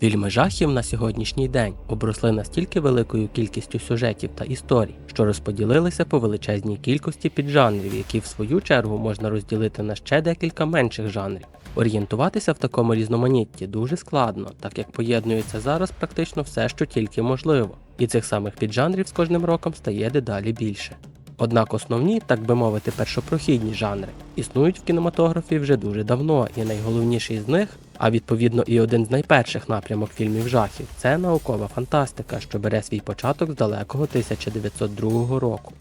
Фільми жахів на сьогоднішній день обросли настільки великою кількістю сюжетів та історій, що розподілилися по величезній кількості піджанрів, які в свою чергу можна розділити на ще декілька менших жанрів. Орієнтуватися в такому різноманітті дуже складно, так як поєднується зараз практично все, що тільки можливо, і цих самих піджанрів з кожним роком стає дедалі більше. Однак основні, так би мовити, першопрохідні жанри існують в кінематографі вже дуже давно, і найголовніший з них, а відповідно і один з найперших напрямок фільмів жахів, це наукова фантастика, що бере свій початок з далекого 1902 року.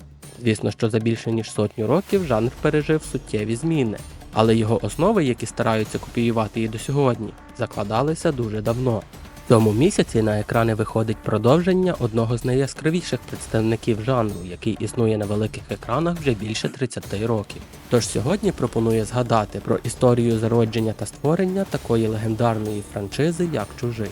Звісно, що за більше ніж сотню років жанр пережив суттєві зміни, але його основи, які стараються копіювати і до сьогодні, закладалися дуже давно. Цьому місяці на екрани виходить продовження одного з найяскравіших представників жанру, який існує на великих екранах вже більше 30 років. Тож сьогодні пропоную згадати про історію зародження та створення такої легендарної франшизи, як Чужий.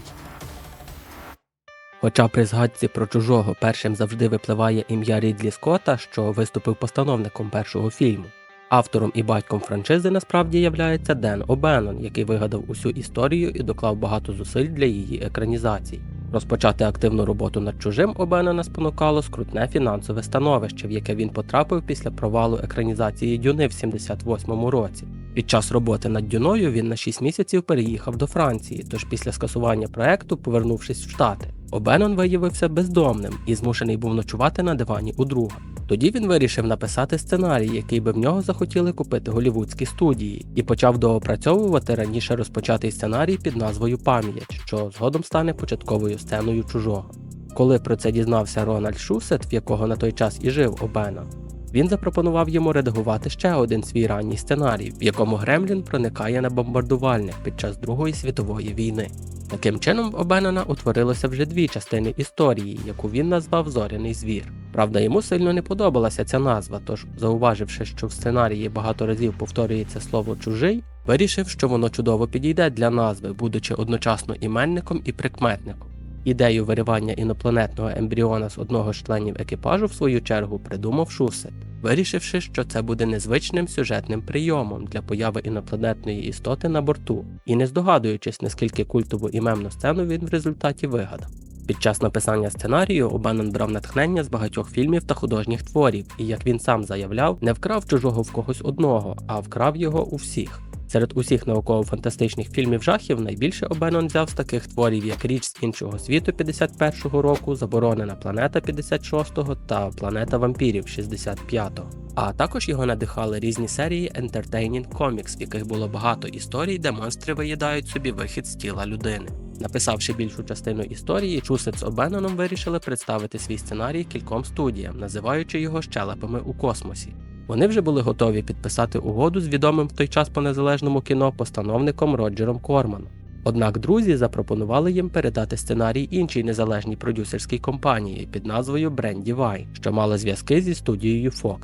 Хоча при згадці про чужого першим завжди випливає ім'я Рідлі Скотта, що виступив постановником першого фільму. Автором і батьком франшизи насправді являється Ден Обенон, який вигадав усю історію і доклав багато зусиль для її екранізації. Розпочати активну роботу над чужим Обенона спонукало скрутне фінансове становище, в яке він потрапив після провалу екранізації Дюни в 78-му році. Під час роботи над Дюною він на 6 місяців переїхав до Франції, тож після скасування проекту, повернувшись в Штати, Обенон виявився бездомним і змушений був ночувати на дивані у друга. Тоді він вирішив написати сценарій, який би в нього захотіли купити голівудські студії, і почав доопрацьовувати раніше розпочатий сценарій під назвою Пам'ять, що згодом стане початковою сценою чужого. Коли про це дізнався Рональд Шусет, в якого на той час і жив Обенон, він запропонував йому редагувати ще один свій ранній сценарій, в якому Гремлін проникає на бомбардувальник під час Другої світової війни. Таким чином, в Обенона утворилося вже дві частини історії, яку він назвав Зоряний звір. Правда, йому сильно не подобалася ця назва, тож, зауваживши, що в сценарії багато разів повторюється слово чужий, вирішив, що воно чудово підійде для назви, будучи одночасно іменником і прикметником. Ідею виривання інопланетного ембріона з одного з членів екіпажу, в свою чергу, придумав Шусет, вирішивши, що це буде незвичним сюжетним прийомом для появи інопланетної істоти на борту, і не здогадуючись, наскільки культову і мемну сцену він в результаті вигадав. Під час написання сценарію Обенон брав натхнення з багатьох фільмів та художніх творів, і як він сам заявляв, не вкрав чужого в когось одного, а вкрав його у всіх. Серед усіх науково-фантастичних фільмів жахів найбільше Обенон взяв з таких творів, як Річ з іншого світу 51-го року, Заборонена планета 56-го та Планета вампірів 65-го. А також його надихали різні серії Entertaining Comics, в яких було багато історій, де монстри виїдають собі вихід з тіла людини. Написавши більшу частину історії, Чусет з Обеноном вирішили представити свій сценарій кільком студіям, називаючи його щелепами у космосі. Вони вже були готові підписати угоду з відомим в той час по незалежному кіно постановником Роджером Корманом. Однак друзі запропонували їм передати сценарій іншій незалежній продюсерській компанії під назвою Бренді Вай, що мала зв'язки зі студією Fox.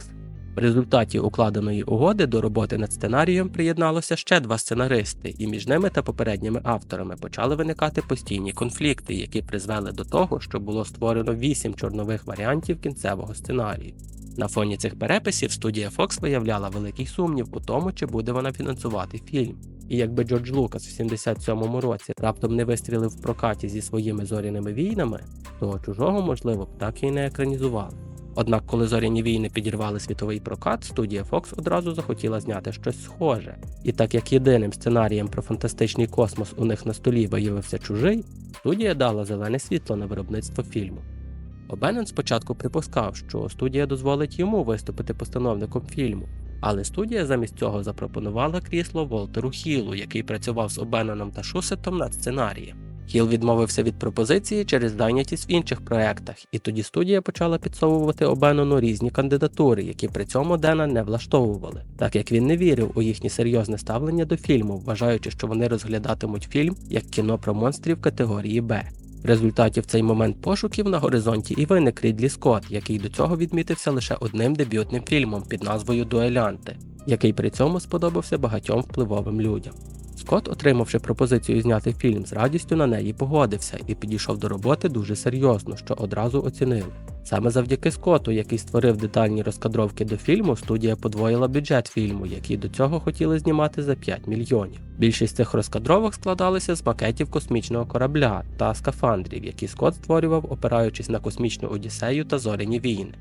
В результаті укладеної угоди до роботи над сценарієм приєдналося ще два сценаристи, і між ними та попередніми авторами почали виникати постійні конфлікти, які призвели до того, що було створено вісім чорнових варіантів кінцевого сценарію. На фоні цих переписів студія Fox виявляла великий сумнів у тому, чи буде вона фінансувати фільм. І якби Джордж Лукас в 77-му році раптом не вистрілив в прокаті зі своїми зоряними війнами, то чужого, можливо, б так і не екранізували. Однак, коли зоряні війни підірвали світовий прокат, студія Fox одразу захотіла зняти щось схоже. І так як єдиним сценарієм про фантастичний космос у них на столі виявився чужий, студія дала зелене світло на виробництво фільму. Обенен спочатку припускав, що студія дозволить йому виступити постановником фільму, але студія замість цього запропонувала крісло Волтеру Хілу, який працював з Обененом та Шусетом над сценарієм. Хіл відмовився від пропозиції через зайнятість в інших проєктах, і тоді студія почала підсовувати Обенону різні кандидатури, які при цьому Дена не влаштовували, так як він не вірив у їхнє серйозне ставлення до фільму, вважаючи, що вони розглядатимуть фільм як кіно про монстрів категорії Б. В результаті в цей момент пошуків на горизонті і виник Рідлі Скотт, який до цього відмітився лише одним дебютним фільмом під назвою Дуелянти, який при цьому сподобався багатьом впливовим людям. Скотт, отримавши пропозицію зняти фільм, з радістю на неї погодився і підійшов до роботи дуже серйозно, що одразу оцінили. Саме завдяки Скотту, який створив детальні розкадровки до фільму, студія подвоїла бюджет фільму, який до цього хотіли знімати за 5 мільйонів. Більшість цих розкадровок складалися з макетів космічного корабля та скафандрів, які Скотт створював, опираючись на космічну одіссею та зоряні війни.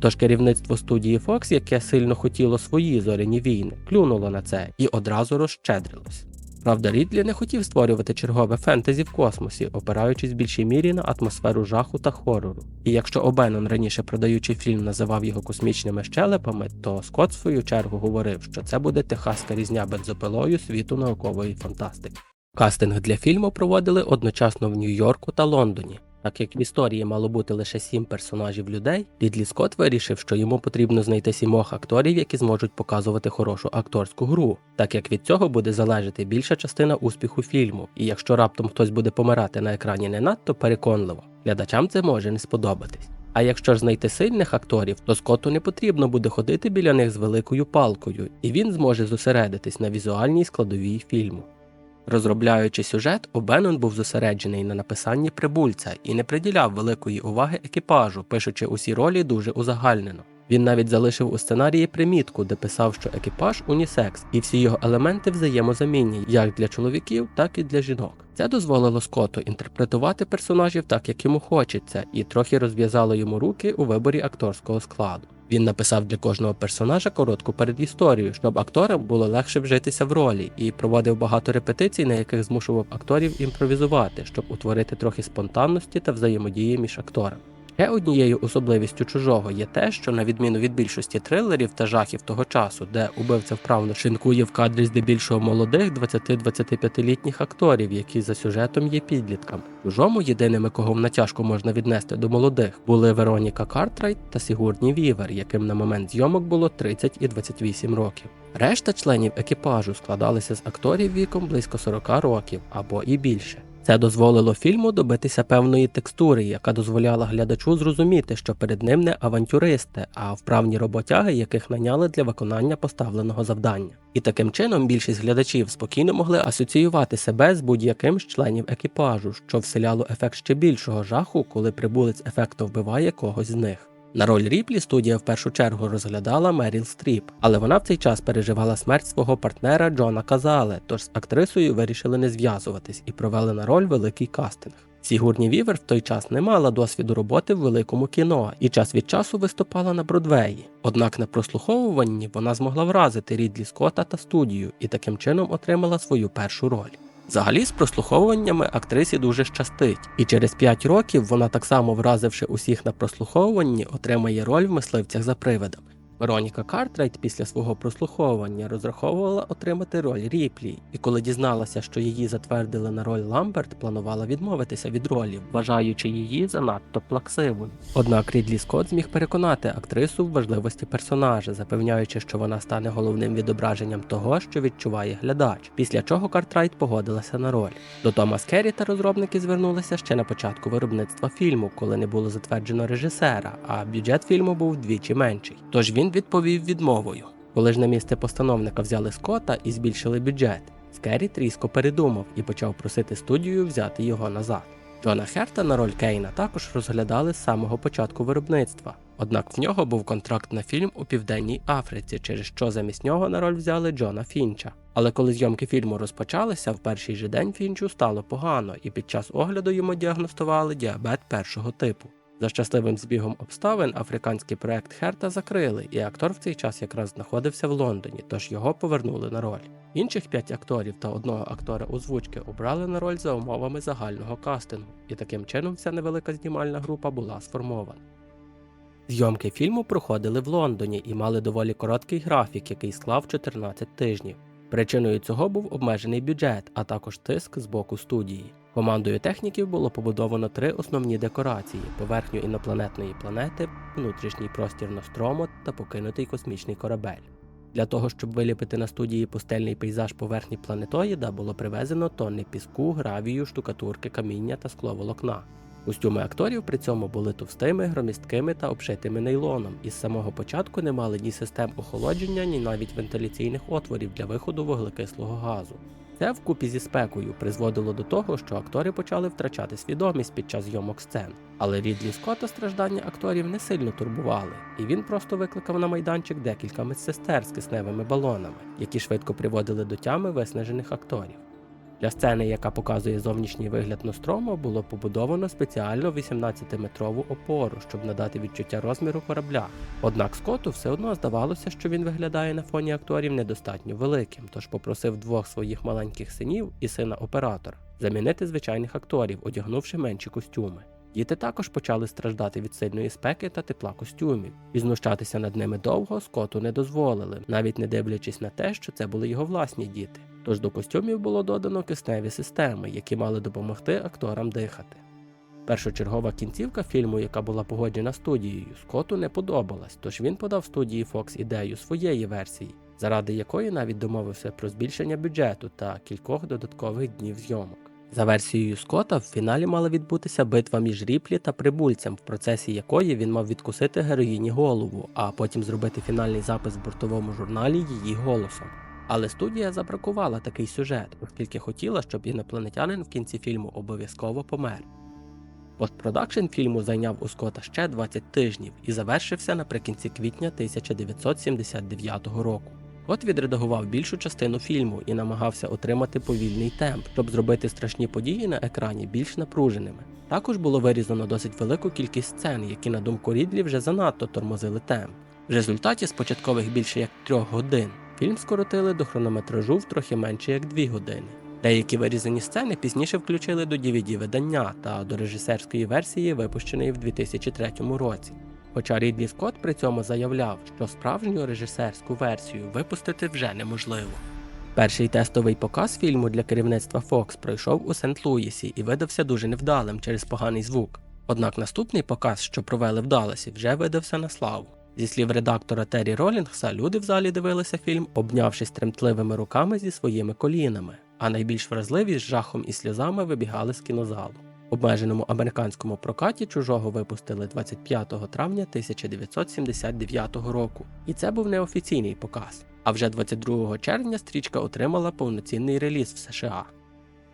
Тож керівництво студії Fox, яке сильно хотіло свої зоряні війни, клюнуло на це і одразу розщедрилось. Правда, Рідлі не хотів створювати чергове фентезі в космосі, опираючись в більшій мірі на атмосферу жаху та хорору. І якщо Обенон раніше продаючи фільм називав його космічними щелепами, то Скотт в свою чергу говорив, що це буде техаська різня бензопилою світу наукової фантастики. Кастинг для фільму проводили одночасно в Нью-Йорку та Лондоні. Так як в історії мало бути лише сім персонажів людей, Рідлі Скотт вирішив, що йому потрібно знайти сімох акторів, які зможуть показувати хорошу акторську гру, так як від цього буде залежати більша частина успіху фільму, і якщо раптом хтось буде помирати на екрані не надто переконливо, глядачам це може не сподобатись. А якщо ж знайти сильних акторів, то Скотту не потрібно буде ходити біля них з великою палкою, і він зможе зосередитись на візуальній складовій фільму. Розробляючи сюжет, Обенон був зосереджений на написанні прибульця і не приділяв великої уваги екіпажу, пишучи усі ролі дуже узагальнено. Він навіть залишив у сценарії примітку, де писав, що екіпаж унісекс, і всі його елементи взаємозамінні як для чоловіків, так і для жінок. Це дозволило Скотту інтерпретувати персонажів так, як йому хочеться, і трохи розв'язало йому руки у виборі акторського складу. Він написав для кожного персонажа коротку передісторію, щоб акторам було легше вжитися в ролі, і проводив багато репетицій, на яких змушував акторів імпровізувати, щоб утворити трохи спонтанності та взаємодії між акторами. Ще однією особливістю чужого є те, що на відміну від більшості трилерів та жахів того часу, де убивця вправно шинкує в кадрі здебільшого молодих 20-25-літніх акторів, які за сюжетом є підлітками. Чужому єдиними, кого в натяжку можна віднести до молодих, були Вероніка Картрайт та Сігурні Вівер, яким на момент зйомок було 30 і 28 років. Решта членів екіпажу складалися з акторів віком близько 40 років або і більше. Це дозволило фільму добитися певної текстури, яка дозволяла глядачу зрозуміти, що перед ним не авантюристи, а вправні роботяги, яких наняли для виконання поставленого завдання. І таким чином більшість глядачів спокійно могли асоціювати себе з будь-яким з членів екіпажу, що вселяло ефект ще більшого жаху, коли прибулець ефекту вбиває когось з них. На роль Ріплі студія в першу чергу розглядала Меріл Стріп, але вона в цей час переживала смерть свого партнера Джона Казале, тож з актрисою вирішили не зв'язуватись і провели на роль великий кастинг. Сігурні Вівер в той час не мала досвіду роботи в великому кіно і час від часу виступала на Бродвеї. Однак на прослуховуванні вона змогла вразити Рідлі Скотта та студію і таким чином отримала свою першу роль. Взагалі, з прослуховуваннями актрисі дуже щастить, і через 5 років вона, так само вразивши усіх на прослуховуванні, отримає роль в мисливцях за привидами. Вероніка Картрайт після свого прослуховування розраховувала отримати роль Ріплі, і коли дізналася, що її затвердили на роль Ламберт, планувала відмовитися від ролі, вважаючи її занадто плаксивою. Однак Рідлі Скотт зміг переконати актрису в важливості персонажа, запевняючи, що вона стане головним відображенням того, що відчуває глядач, після чого Картрайт погодилася на роль. До Тома Скеррі та розробники звернулися ще на початку виробництва фільму, коли не було затверджено режисера, а бюджет фільму був вдвічі менший. Тож він відповів відмовою. Коли ж на місце постановника взяли Скотта і збільшили бюджет, Скеррі тріско передумав і почав просити студію взяти його назад. Джона Херта на роль Кейна також розглядали з самого початку виробництва. Однак в нього був контракт на фільм у Південній Африці, через що замість нього на роль взяли Джона Фінча. Але коли зйомки фільму розпочалися, в перший же день Фінчу стало погано, і під час огляду йому діагностували діабет першого типу. За щасливим збігом обставин африканський проект Херта закрили, і актор в цей час якраз знаходився в Лондоні, тож його повернули на роль. Інших п'ять акторів та одного актора озвучки обрали на роль за умовами загального кастингу, і таким чином вся невелика знімальна група була сформована. Зйомки фільму проходили в Лондоні і мали доволі короткий графік, який склав 14 тижнів. Причиною цього був обмежений бюджет, а також тиск з боку студії. Командою техніків було побудовано три основні декорації: поверхню інопланетної планети, внутрішній простір Нострому та покинутий космічний корабель. Для того, щоб виліпити на студії пустельний пейзаж поверхні планетоїда, було привезено тонни піску, гравію, штукатурки, каміння та скловолокна. Костюми акторів при цьому були товстими, громісткими та обшитими нейлоном, і з самого початку не мали ні систем охолодження, ні навіть вентиляційних отворів для виходу вуглекислого газу. Це вкупі зі спекою призводило до того, що актори почали втрачати свідомість під час зйомок сцен. Але Рідлі Скотта страждання акторів не сильно турбували, і він просто викликав на майданчик декілька медсестер з кисневими балонами, які швидко приводили до тями виснажених акторів. Для сцени, яка показує зовнішній вигляд Ностромо, було побудовано спеціально 18-метрову опору, щоб надати відчуття розміру корабля. Однак Скотту все одно здавалося, що він виглядає на фоні акторів недостатньо великим, тож попросив двох своїх маленьких синів і сина оператора замінити звичайних акторів, одягнувши менші костюми. Діти також почали страждати від сильної спеки та тепла костюмів, і знущатися над ними довго Скоту не дозволили, навіть не дивлячись на те, що це були його власні діти. Тож до костюмів було додано кисневі системи, які мали допомогти акторам дихати. Першочергова кінцівка фільму, яка була погоджена студією, Скотту не подобалась, тож він подав студії Fox ідею своєї версії, заради якої навіть домовився про збільшення бюджету та кількох додаткових днів зйомок. За версією Скотта, в фіналі мала відбутися битва між Ріплі та прибульцем, в процесі якої він мав відкусити героїні голову, а потім зробити фінальний запис в бортовому журналі її голосом. Але студія забракувала такий сюжет, оскільки хотіла, щоб інопланетянин в кінці фільму обов'язково помер. Постпродакшн фільму зайняв у Скотта ще 20 тижнів і завершився наприкінці квітня 1979 року. От відредагував більшу частину фільму і намагався отримати повільний темп, щоб зробити страшні події на екрані більш напруженими. Також було вирізано досить велику кількість сцен, які, на думку Рідлі, вже занадто тормозили темп. В результаті з початкових більше як трьох годин фільм скоротили до хронометражу в трохи менше як дві години. Деякі вирізані сцени пізніше включили до dvd видання та до режисерської версії, випущеної в 2003 році. Хоча Рідлі Скотт при цьому заявляв, що справжню режисерську версію випустити вже неможливо. Перший тестовий показ фільму для керівництва Fox пройшов у Сент-Луїсі і видався дуже невдалим через поганий звук. Однак наступний показ, що провели в Далласі, вже видався на славу. Зі слів редактора Террі Ролінгса, люди в залі дивилися фільм, обнявшись тремтливими руками зі своїми колінами, а найбільш вразливі з жахом і сльозами вибігали з кінозалу. Обмеженому американському прокаті чужого випустили 25 травня 1979 року, і це був неофіційний показ. А вже 22 червня стрічка отримала повноцінний реліз в США.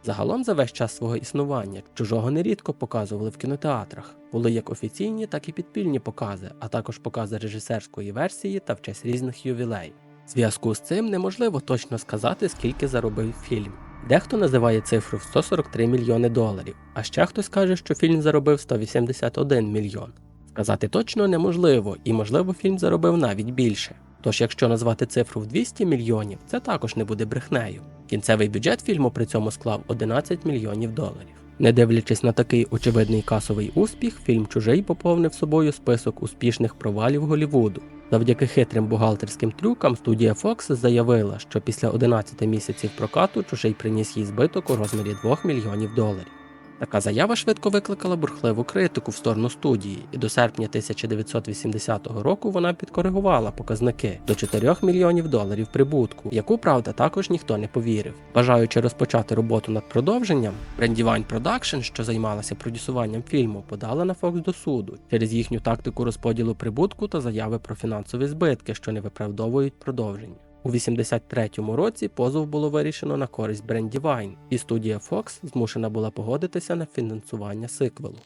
Загалом за весь час свого існування чужого нерідко показували в кінотеатрах. Були як офіційні, так і підпільні покази, а також покази режисерської версії та в честь різних ювілеїв. В зв'язку з цим неможливо точно сказати, скільки заробив фільм. Дехто називає цифру в 143 мільйони доларів, а ще хтось каже, що фільм заробив 181 мільйон. Сказати точно неможливо, і можливо фільм заробив навіть більше. Тож, якщо назвати цифру в 200 мільйонів, це також не буде брехнею. Кінцевий бюджет фільму при цьому склав 11 мільйонів доларів. Не дивлячись на такий очевидний касовий успіх, фільм Чужий поповнив собою список успішних провалів Голівуду. Завдяки хитрим бухгалтерським трюкам студія Fox заявила, що після 11 місяців прокату чужий приніс їй збиток у розмірі 2 мільйонів доларів. Така заява швидко викликала бурхливу критику в сторону студії, і до серпня 1980 року вона підкоригувала показники до 4 мільйонів доларів прибутку, яку правда також ніхто не повірив. Бажаючи розпочати роботу над продовженням, Brandywine Production, що займалася продюсуванням фільму, подала на Fox до суду через їхню тактику розподілу прибутку та заяви про фінансові збитки, що не виправдовують продовження. У 83-му році позов було вирішено на користь Brandywine, і студія Fox змушена була погодитися на фінансування сиквелу.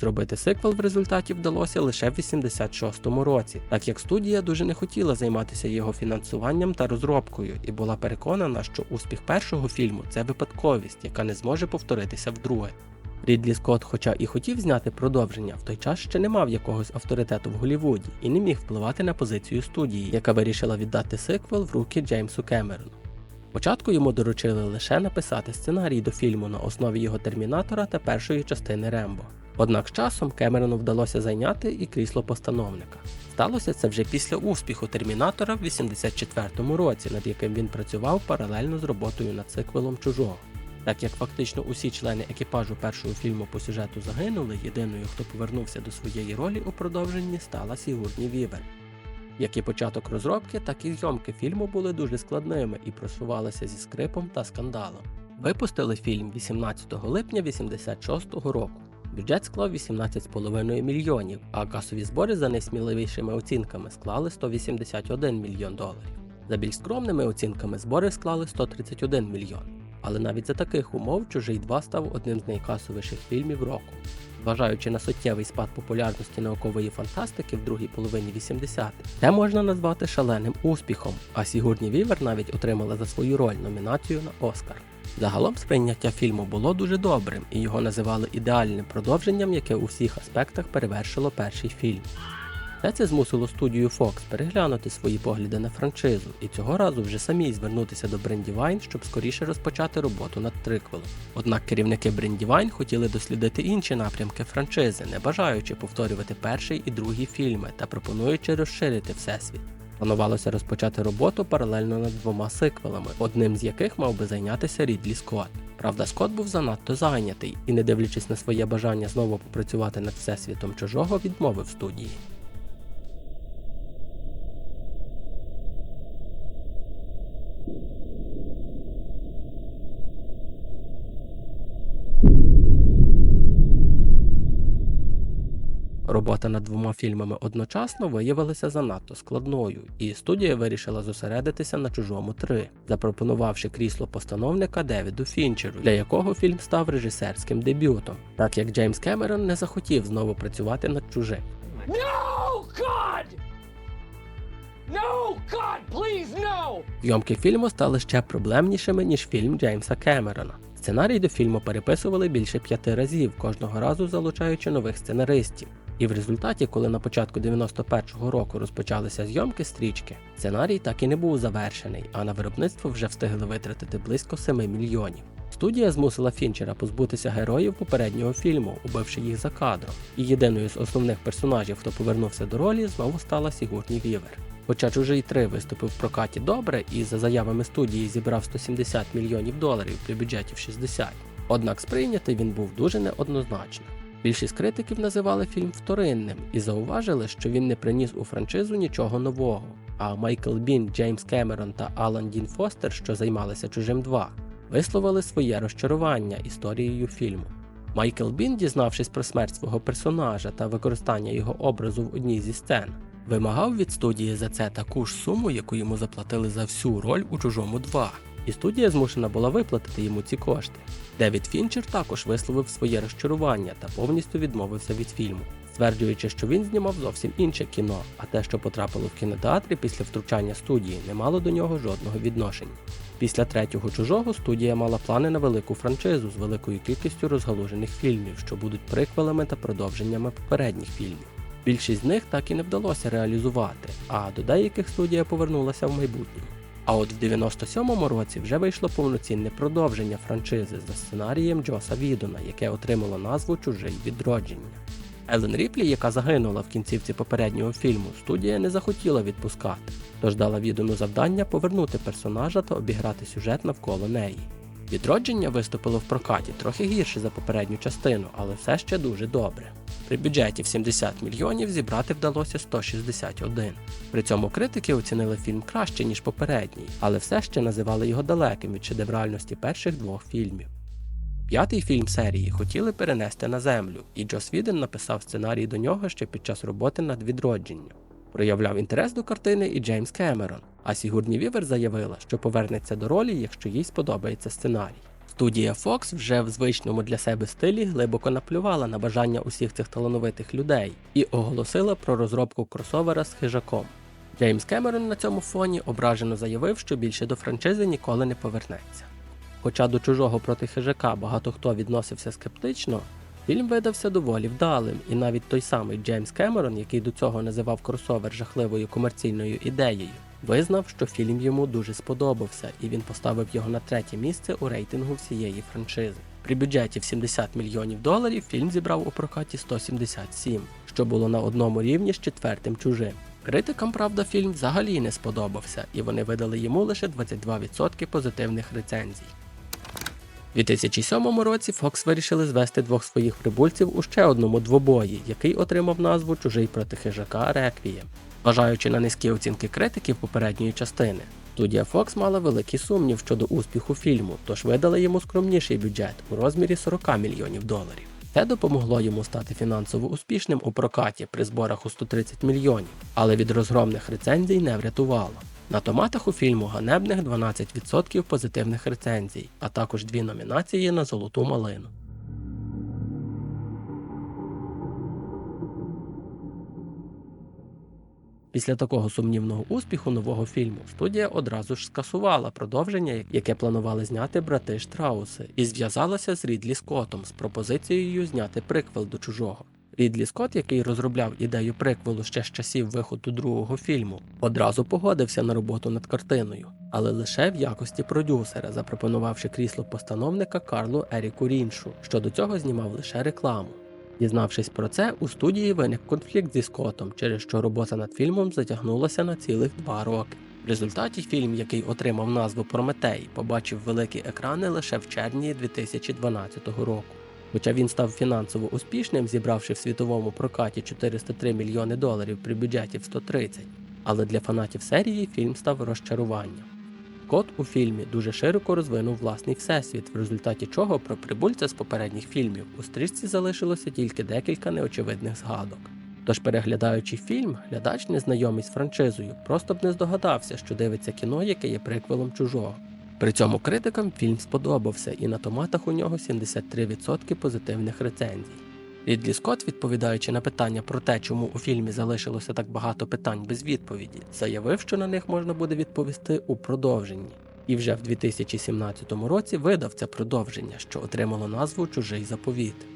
Зробити сиквел в результаті вдалося лише в 86-му році, так як студія дуже не хотіла займатися його фінансуванням та розробкою, і була переконана, що успіх першого фільму це випадковість, яка не зможе повторитися вдруге. Рідлі Скотт, хоча і хотів зняти продовження, в той час ще не мав якогось авторитету в Голлівуді і не міг впливати на позицію студії, яка вирішила віддати сиквел в руки Джеймсу Кемерону. Спочатку йому доручили лише написати сценарій до фільму на основі його термінатора та першої частини Рембо. Однак з часом Кемерону вдалося зайняти і крісло постановника. Сталося це вже після успіху Термінатора в 84-му році, над яким він працював паралельно з роботою над циквелом чужого. Так як фактично усі члени екіпажу першого фільму по сюжету загинули, єдиною, хто повернувся до своєї ролі у продовженні, стала Сігурні Вівер. Як і початок розробки, так і зйомки фільму були дуже складними і просувалися зі скрипом та скандалом. Випустили фільм 18 липня 86 року. Бюджет склав 18,5 мільйонів, а касові збори за найсміливішими оцінками склали 181 мільйон доларів. За більш скромними оцінками збори склали 131 мільйон. Але навіть за таких умов Чужий 2 став одним з найкасовіших фільмів року. Зважаючи на суттєвий спад популярності наукової фантастики в другій половині 80-х, це можна назвати шаленим успіхом, а Сігурні Вівер навіть отримала за свою роль номінацію на Оскар. Загалом сприйняття фільму було дуже добрим, і його називали ідеальним продовженням, яке у всіх аспектах перевершило перший фільм. Все це змусило студію Fox переглянути свої погляди на франшизу і цього разу вже самій звернутися до Brandywine, щоб скоріше розпочати роботу над триквелом. Однак керівники Brandywine хотіли дослідити інші напрямки франшизи, не бажаючи повторювати перший і другий фільми та пропонуючи розширити всесвіт. Планувалося розпочати роботу паралельно над двома сиквелами, одним з яких мав би зайнятися Рідлі Скотт. Правда, Скотт був занадто зайнятий і, не дивлячись на своє бажання знову попрацювати над всесвітом чужого, відмовив студії. Робота над двома фільмами одночасно виявилася занадто складною, і студія вирішила зосередитися на чужому 3, запропонувавши крісло постановника Девіду Фінчеру, для якого фільм став режисерським дебютом, так як Джеймс Кемерон не захотів знову працювати над чужим. No, God! No, God, please, no! Зйомки фільму стали ще проблемнішими, ніж фільм Джеймса Кемерона. Сценарій до фільму переписували більше п'яти разів, кожного разу залучаючи нових сценаристів. І в результаті, коли на початку 91-го року розпочалися зйомки стрічки, сценарій так і не був завершений, а на виробництво вже встигли витратити близько 7 мільйонів. Студія змусила Фінчера позбутися героїв попереднього фільму, убивши їх за кадром. І єдиною з основних персонажів, хто повернувся до ролі, знову стала Сігурні Вівер. Хоча чужий 3 виступив в прокаті добре і за заявами студії зібрав 170 мільйонів доларів при бюджеті в 60. Однак сприйнятий він був дуже неоднозначно. Більшість критиків називали фільм вторинним і зауважили, що він не приніс у франшизу нічого нового. А Майкл Бін, Джеймс Кемерон та Алан Дін Фостер, що займалися чужим 2, висловили своє розчарування історією фільму. Майкл Бін, дізнавшись про смерть свого персонажа та використання його образу в одній зі сцен, вимагав від студії за це таку ж суму, яку йому заплатили за всю роль у чужому 2. І студія змушена була виплатити йому ці кошти. Девід Фінчер також висловив своє розчарування та повністю відмовився від фільму, стверджуючи, що він знімав зовсім інше кіно, а те, що потрапило в кінотеатрі після втручання студії, не мало до нього жодного відношення. Після третього чужого студія мала плани на велику франшизу з великою кількістю розгалужених фільмів, що будуть приквелами та продовженнями попередніх фільмів. Більшість з них так і не вдалося реалізувати, а до деяких студія повернулася в майбутньому. А от в 97-му році вже вийшло повноцінне продовження франшизи за сценарієм Джоса Відона, яке отримало назву Чужий відродження. Елен Ріплі, яка загинула в кінцівці попереднього фільму, студія не захотіла відпускати, тож дала Відону завдання повернути персонажа та обіграти сюжет навколо неї. Відродження виступило в прокаті трохи гірше за попередню частину, але все ще дуже добре. При бюджеті в 70 мільйонів зібрати вдалося 161. При цьому критики оцінили фільм краще, ніж попередній, але все ще називали його далеким від шедевральності перших двох фільмів. П'ятий фільм серії хотіли перенести на землю, і Джос Віден написав сценарій до нього ще під час роботи над відродженням. Проявляв інтерес до картини і Джеймс Кемерон, а Сігурні Вівер заявила, що повернеться до ролі, якщо їй сподобається сценарій. Студія Fox вже в звичному для себе стилі глибоко наплювала на бажання усіх цих талановитих людей і оголосила про розробку кросовера з хижаком. Джеймс Кемерон на цьому фоні ображено заявив, що більше до франшизи ніколи не повернеться. Хоча до чужого проти хижака багато хто відносився скептично, фільм видався доволі вдалим, і навіть той самий Джеймс Кемерон, який до цього називав кросовер жахливою комерційною ідеєю, визнав, що фільм йому дуже сподобався, і він поставив його на третє місце у рейтингу всієї франшизи. При бюджеті в 70 мільйонів доларів фільм зібрав у прокаті 177, що було на одному рівні з четвертим чужим. Критикам, правда, фільм взагалі не сподобався, і вони видали йому лише 22% позитивних рецензій. У 2007 році Fox вирішили звести двох своїх прибульців у ще одному двобої, який отримав назву Чужий проти хижака Реквієм. Зважаючи на низькі оцінки критиків попередньої частини, студія Fox мала великий сумнів щодо успіху фільму, тож видала йому скромніший бюджет у розмірі 40 мільйонів доларів. Це допомогло йому стати фінансово успішним у прокаті при зборах у 130 мільйонів, але від розгромних рецензій не врятувало. На томатах у фільму ганебних 12% позитивних рецензій, а також дві номінації на золоту малину. Після такого сумнівного успіху нового фільму студія одразу ж скасувала продовження, яке планували зняти брати Штрауси, і зв'язалася з Рідлі Скоттом з пропозицією зняти приквел до чужого. Рідлі Скотт, який розробляв ідею приквелу ще з часів виходу другого фільму, одразу погодився на роботу над картиною, але лише в якості продюсера, запропонувавши крісло постановника Карлу Еріку Ріншу, що до цього знімав лише рекламу. Дізнавшись про це, у студії виник конфлікт зі Скоттом, через що робота над фільмом затягнулася на цілих два роки. В результаті фільм, який отримав назву Прометей, побачив великі екрани лише в червні 2012 року. Хоча він став фінансово успішним, зібравши в світовому прокаті 403 мільйони доларів при бюджеті в 130, але для фанатів серії фільм став розчаруванням. Кот у фільмі дуже широко розвинув власний всесвіт, в результаті чого про прибульця з попередніх фільмів у стрічці залишилося тільки декілька неочевидних згадок. Тож, переглядаючи фільм, глядач, незнайомий з франшизою, просто б не здогадався, що дивиться кіно, яке є приквелом чужого. При цьому критикам фільм сподобався, і на томатах у нього 73% позитивних рецензій. Рідлі Скотт, відповідаючи на питання про те, чому у фільмі залишилося так багато питань без відповіді, заявив, що на них можна буде відповісти у продовженні. І вже в 2017 році видав це продовження, що отримало назву Чужий заповіт.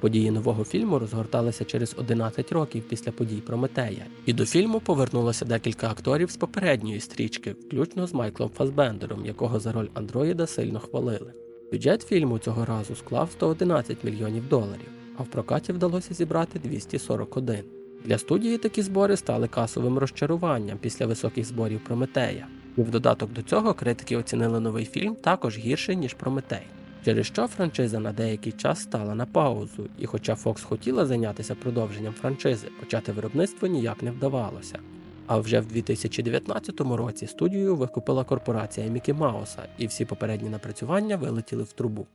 Події нового фільму розгорталися через 11 років після подій Прометея, і до фільму повернулося декілька акторів з попередньої стрічки, включно з Майклом Фасбендером, якого за роль андроїда сильно хвалили. Бюджет фільму цього разу склав 111 мільйонів доларів, а в прокаті вдалося зібрати 241. Для студії такі збори стали касовим розчаруванням після високих зборів Прометея. І в додаток до цього критики оцінили новий фільм також гірше, ніж Прометей. Через що франшиза на деякий час стала на паузу, і хоча Fox хотіла зайнятися продовженням франшизи, почати виробництво ніяк не вдавалося. А вже в 2019 році студію викупила корпорація Мікі Мауса, і всі попередні напрацювання вилетіли в трубу.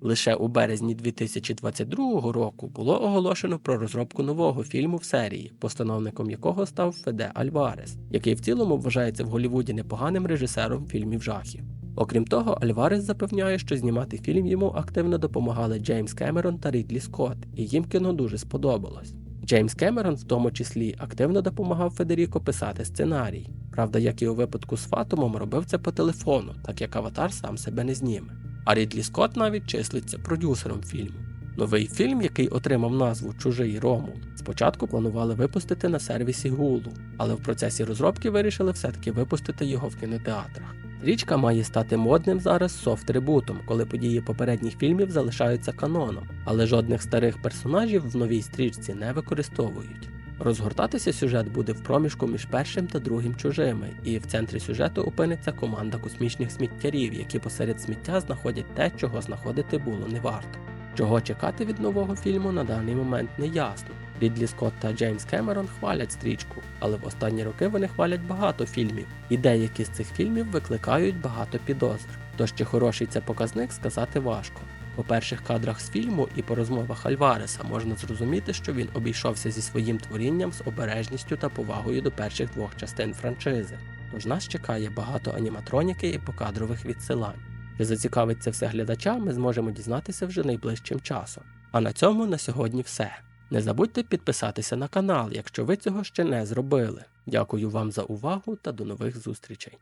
Лише у березні 2022 року було оголошено про розробку нового фільму в серії, постановником якого став Феде Альварес, який в цілому вважається в Голлівуді непоганим режисером фільмів жахів. Окрім того, Альварес запевняє, що знімати фільм йому активно допомагали Джеймс Кемерон та Рідлі Скотт, і їм кіно дуже сподобалось. Джеймс Кемерон в тому числі активно допомагав Федеріко писати сценарій. Правда, як і у випадку з Фатумом, робив це по телефону, так як аватар сам себе не зніме. А Рідлі Скотт навіть числиться продюсером фільму. Новий фільм, який отримав назву Чужий Ромул, спочатку планували випустити на сервісі Hulu, але в процесі розробки вирішили все-таки випустити його в кінотеатрах. Річка має стати модним зараз софт-ребутом, коли події попередніх фільмів залишаються каноном, але жодних старих персонажів в новій стрічці не використовують. Розгортатися сюжет буде в проміжку між першим та другим чужими, і в центрі сюжету опиниться команда космічних сміттярів, які посеред сміття знаходять те, чого знаходити було не варто. Чого чекати від нового фільму на даний момент не ясно. Рідлі Скотт та Джеймс Кемерон хвалять стрічку, але в останні роки вони хвалять багато фільмів, і деякі з цих фільмів викликають багато підозр. Тож чи хороший це показник сказати важко. По перших кадрах з фільму і по розмовах Альвареса можна зрозуміти, що він обійшовся зі своїм творінням з обережністю та повагою до перших двох частин франшизи. Тож нас чекає багато аніматроніки і покадрових відсилань. Чи зацікавить це все глядача, ми зможемо дізнатися вже найближчим часом. А на цьому на сьогодні все. Не забудьте підписатися на канал, якщо ви цього ще не зробили. Дякую вам за увагу та до нових зустрічей.